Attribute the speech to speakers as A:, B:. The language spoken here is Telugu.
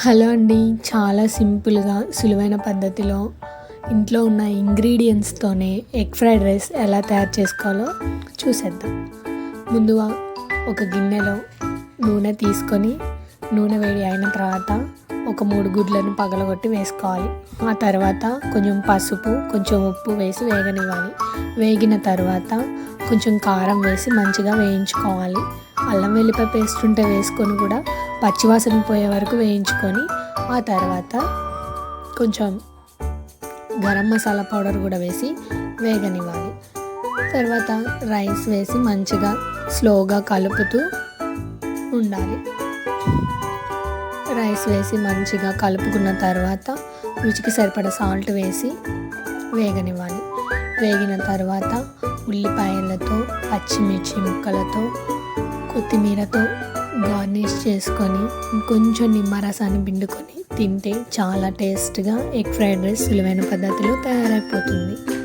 A: హలో అండి. చాలా సింపుల్గా సులువైన పద్ధతిలో ఇంట్లో ఉన్న ఇంగ్రీడియంట్స్తోనే ఎగ్ ఫ్రైడ్ రైస్ ఎలా తయారు చేసుకోవాలో చూసేద్దాం. ముందుగా ఒక గిన్నెలో నూనె తీసుకొని నూనె వేడి అయిన తర్వాత ఒక మూడు గుడ్లను పగలగొట్టి వేసుకోవాలి. ఆ తర్వాత కొంచెం పసుపు కొంచెం ఉప్పు వేసి వేగనివ్వాలి. వేగిన తర్వాత కొంచెం కారం వేసి మంచిగా వేయించుకోవాలి. అల్లం వెల్లిపాయ పేస్ట్ ఉంటే వేసుకొని కూడా పచ్చివాసన పోయే వరకు వేయించుకొని ఆ తర్వాత కొంచెం గరం మసాలా పౌడర్ కూడా వేసి వేగనివ్వాలి. తర్వాత రైస్ వేసి మంచిగా స్లోగా కలుపుతూ ఉండాలి. రైస్ వేసి మంచిగా కలుపుకున్న తర్వాత రుచికి సరిపడ సాల్ట్ వేసి వేగనివ్వాలి. వేగిన తర్వాత ఉల్లిపాయలతో పచ్చిమిర్చి ముక్కలతో కొత్తిమీరతో గార్నిష్ చేసుకొని కొంచెం నిమ్మరసాన్ని పిండుకొని తింటే చాలా టేస్ట్గా ఎగ్ ఫ్రైడ్ రైస్ సులువైన పద్ధతిలో తయారైపోతుంది.